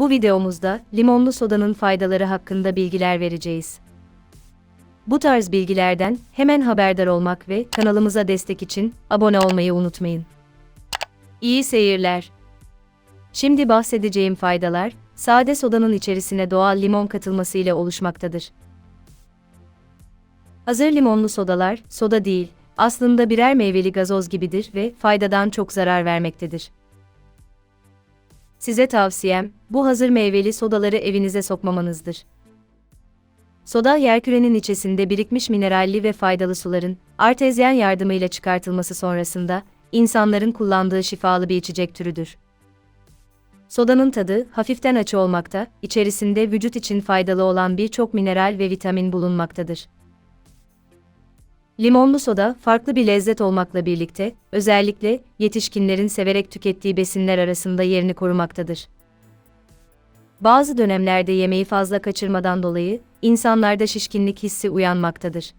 Bu videomuzda limonlu sodanın faydaları hakkında bilgiler vereceğiz. Bu tarz bilgilerden hemen haberdar olmak ve kanalımıza destek için abone olmayı unutmayın. İyi seyirler. Şimdi bahsedeceğim faydalar, sade sodanın içerisine doğal limon katılması ile oluşmaktadır. Hazır limonlu sodalar, soda değil, aslında birer meyveli gazoz gibidir ve faydadan çok zarar vermektedir. Size tavsiyem, bu hazır meyveli sodaları evinize sokmamanızdır. Soda yerkürenin içerisinde birikmiş mineralli ve faydalı suların artezyen yardımıyla çıkartılması sonrasında insanların kullandığı şifalı bir içecek türüdür. Sodanın tadı hafiften açı olmakta, içerisinde vücut için faydalı olan birçok mineral ve vitamin bulunmaktadır. Limonlu soda farklı bir lezzet olmakla birlikte, özellikle yetişkinlerin severek tükettiği besinler arasında yerini korumaktadır. Bazı dönemlerde yemeği fazla kaçırmadan dolayı insanlarda şişkinlik hissi uyanmaktadır.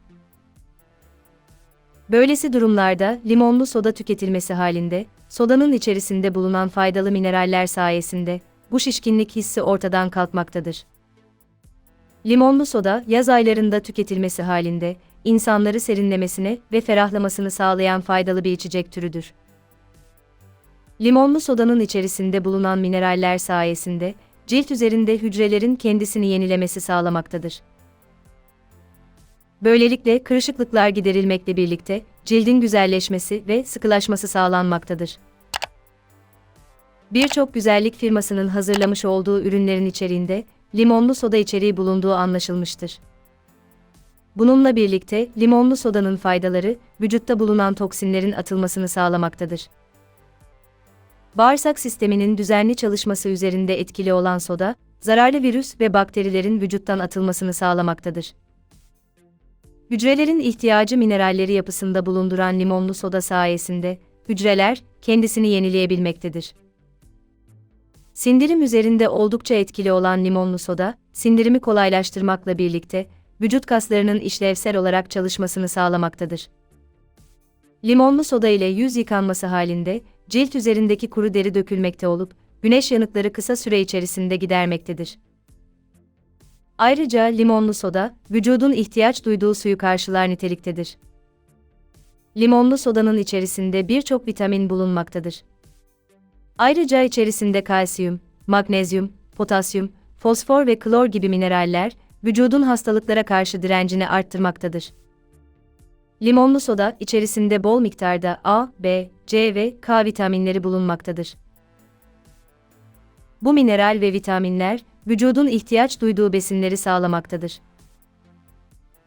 Böylesi durumlarda limonlu soda tüketilmesi halinde, sodanın içerisinde bulunan faydalı mineraller sayesinde bu şişkinlik hissi ortadan kalkmaktadır. Limonlu soda yaz aylarında tüketilmesi halinde insanları serinlemesine ve ferahlamasını sağlayan faydalı bir içecek türüdür. Limonlu sodanın içerisinde bulunan mineraller sayesinde cilt üzerinde hücrelerin kendisini yenilemesi sağlamaktadır. Böylelikle kırışıklıklar giderilmekle birlikte cildin güzelleşmesi ve sıkılaşması sağlanmaktadır. Birçok güzellik firmasının hazırlamış olduğu ürünlerin içeriğinde limonlu soda içeriği bulunduğu anlaşılmıştır. Bununla birlikte limonlu sodanın faydaları vücutta bulunan toksinlerin atılmasını sağlamaktadır. Bağırsak sisteminin düzenli çalışması üzerinde etkili olan soda, zararlı virüs ve bakterilerin vücuttan atılmasını sağlamaktadır. Hücrelerin ihtiyacı mineralleri yapısında bulunduran limonlu soda sayesinde hücreler kendisini yenileyebilmektedir. Sindirim üzerinde oldukça etkili olan limonlu soda, sindirimi kolaylaştırmakla birlikte vücut kaslarının işlevsel olarak çalışmasını sağlamaktadır. Limonlu soda ile yüz yıkanması halinde cilt üzerindeki kuru deri dökülmekte olup güneş yanıkları kısa süre içerisinde gidermektedir. Ayrıca limonlu soda vücudun ihtiyaç duyduğu suyu karşılar niteliktedir. Limonlu sodanın içerisinde birçok vitamin bulunmaktadır. Ayrıca içerisinde kalsiyum, magnezyum, potasyum, fosfor ve klor gibi mineraller vücudun hastalıklara karşı direncini arttırmaktadır. Limonlu soda içerisinde bol miktarda A, B, C ve K vitaminleri bulunmaktadır. Bu mineral ve vitaminler vücudun ihtiyaç duyduğu besinleri sağlamaktadır.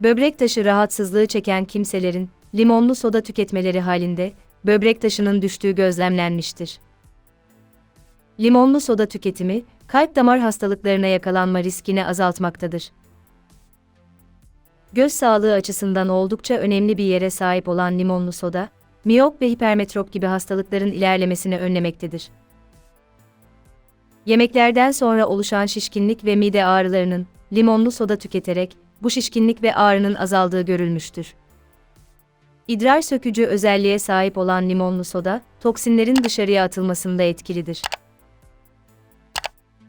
Böbrek taşı rahatsızlığı çeken kimselerin limonlu soda tüketmeleri halinde böbrek taşının düştüğü gözlemlenmiştir. Limonlu soda tüketimi kalp damar hastalıklarına yakalanma riskini azaltmaktadır. Göz sağlığı açısından oldukça önemli bir yere sahip olan limonlu soda, miyop ve hipermetrop gibi hastalıkların ilerlemesini önlemektedir. Yemeklerden sonra oluşan şişkinlik ve mide ağrılarının limonlu soda tüketerek bu şişkinlik ve ağrının azaldığı görülmüştür. İdrar sökücü özelliğe sahip olan limonlu soda, toksinlerin dışarıya atılmasında etkilidir.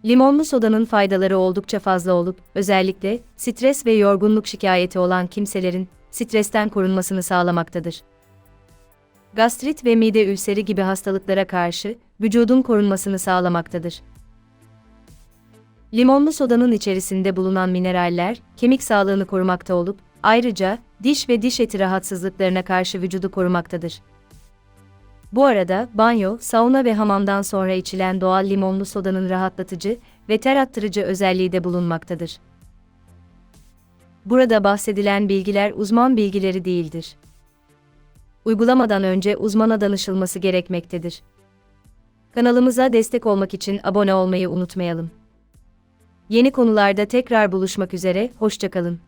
Limonlu sodanın faydaları oldukça fazla olup, özellikle stres ve yorgunluk şikayeti olan kimselerin stresten korunmasını sağlamaktadır. Gastrit ve mide ülseri gibi hastalıklara karşı vücudun korunmasını sağlamaktadır. Limonlu sodanın içerisinde bulunan mineraller kemik sağlığını korumakta olup, ayrıca diş ve diş eti rahatsızlıklarına karşı vücudu korumaktadır. Bu arada banyo, sauna ve hamamdan sonra içilen doğal limonlu sodanın rahatlatıcı ve ter attırıcı özelliği de bulunmaktadır. Burada bahsedilen bilgiler uzman bilgileri değildir. Uygulamadan önce uzmana danışılması gerekmektedir. Kanalımıza destek olmak için abone olmayı unutmayalım. Yeni konularda tekrar buluşmak üzere, hoşçakalın.